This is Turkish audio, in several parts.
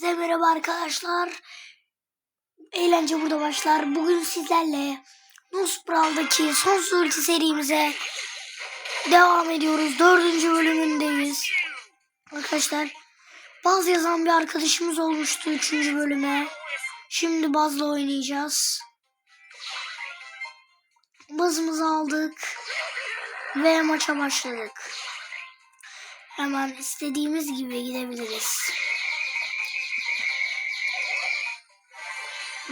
Hepinize merhaba arkadaşlar. Eğlence burada başlar. Bugün sizlerle Nusbral'daki son ulti serimize devam ediyoruz. Dördüncü bölümündeyiz. Arkadaşlar Baz yazan bir arkadaşımız olmuştu üçüncü bölüme. Şimdi Baz'la oynayacağız. Bazımızı aldık ve maça başladık. Hemen istediğimiz gibi gidebiliriz.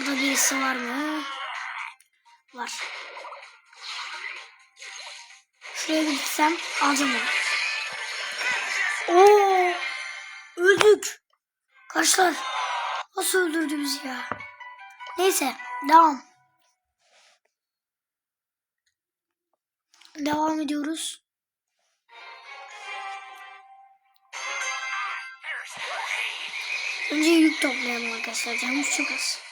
Burada birisi var mı? Var. Şuraya gitsem alacağım onu. Oo! Öldük. Kaçlar. Nasıl öldürdü bizi ya? Neyse. Devam. Devam ediyoruz. Önce yük toplayalım arkadaşlar. Canımız çok az.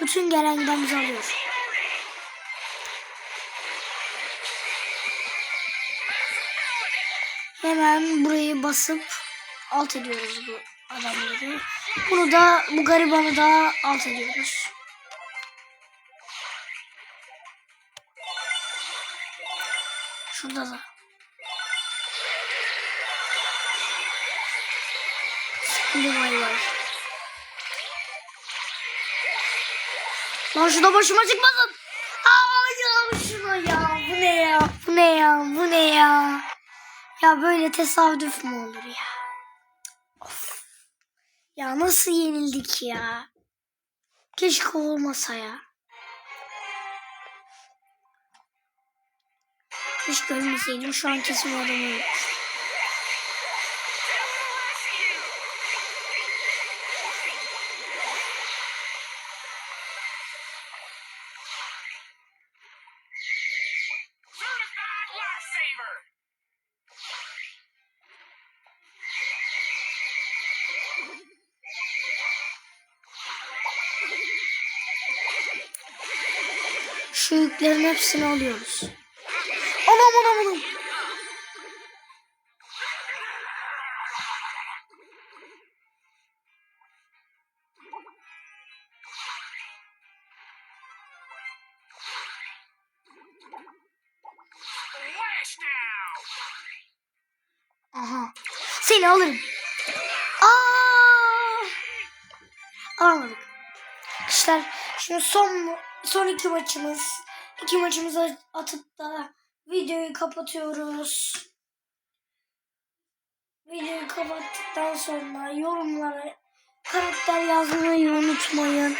Bütün gelen giden bizi alıyor. Hemen burayı basıp alt ediyoruz bu adamları. Bunu da bu garibanı da alt ediyoruz. Şurada da. Şimdi vay. Lan şurada başıma çıkmasın. Aa ya şuna ya. Bu ne ya? Bu ne ya? Bu ne ya? Ya böyle tesadüf mü olur ya? Of. Ya nasıl yenildik ya? Keşke olmasa ya. Keşke ölmeseydim şu an kesin adamı ölmüş. Şu hepsini alıyoruz. Anam anam anam. Aha. Seni alırım. Aa! Almadık. Arkadaşlar şimdi son son iki maçımız. İki maçımızı atıp da videoyu kapatıyoruz. Videoyu kapattıktan sonra yorumlara karakter yazmayı unutmayın.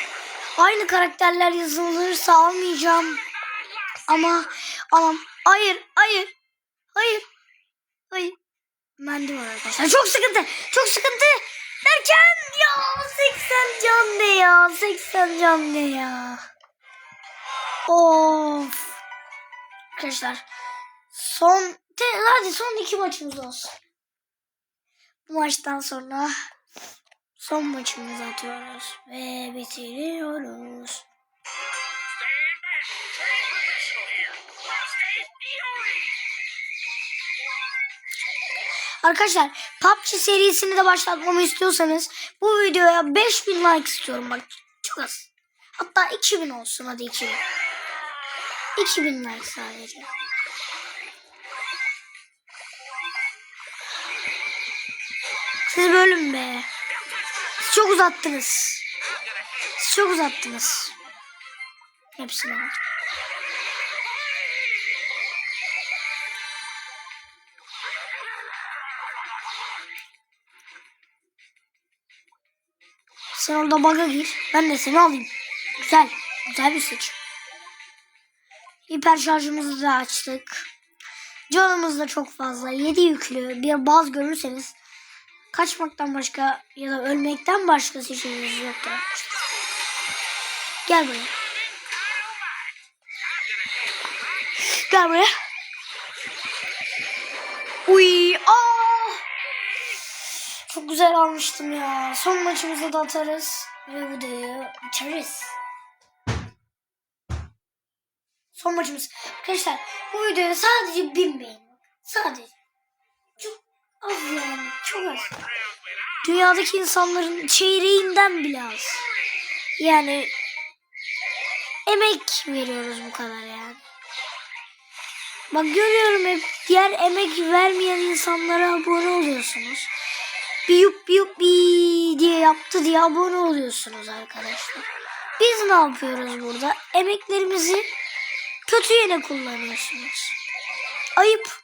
Aynı karakterler yazılırsa almayacağım. Ama ama hayır hayır hayır hayır. Bende var arkadaşlar. Çok sıkıntı. Çok sıkıntı. Derken ya 80 can ne ya? 80 can ne ya? Of. Arkadaşlar son te, hadi son iki maçımız olsun. Bu maçtan sonra son maçımızı atıyoruz ve bitiriyoruz. Arkadaşlar PUBG serisini de başlatmamı istiyorsanız bu videoya 5000 like istiyorum bak çok az. Hatta 2000 olsun hadi 2000. 2000 like sadece. Siz bölün be. Siz çok uzattınız. Siz çok uzattınız. Hepsini var. Sen orada baga gir. Ben de seni alayım. Güzel. Güzel bir seçim. Hiper şarjımızı da açtık. Canımız da çok fazla. 7 yüklü bir baz görürseniz kaçmaktan başka ya da ölmekten başka seçeneğiniz yoktur. Gel buraya. Gel buraya. Uy, aa! Çok güzel almıştım ya. Son maçımızda da atarız. Ve videoyu bitiririz. Son. Arkadaşlar bu videoya sadece bin beğeni. Sadece. Çok az yani. Çok az. Dünyadaki insanların çeyreğinden bile az. Yani emek veriyoruz bu kadar yani. Bak görüyorum hep diğer emek vermeyen insanlara abone oluyorsunuz. Bir yup bir yup bir diye yaptı diye abone oluyorsunuz arkadaşlar. Biz ne yapıyoruz burada? Emeklerimizi kötü yöne kullanıyorsunuz. Ayıp.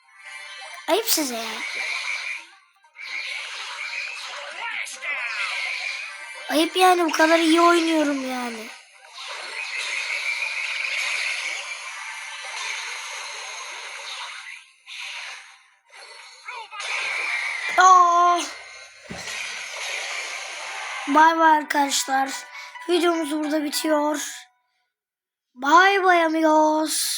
Ayıp size yani. Ayıp yani bu kadar iyi oynuyorum yani. Aa! Bay bay arkadaşlar. Videomuz burada bitiyor. Bay bay amigos.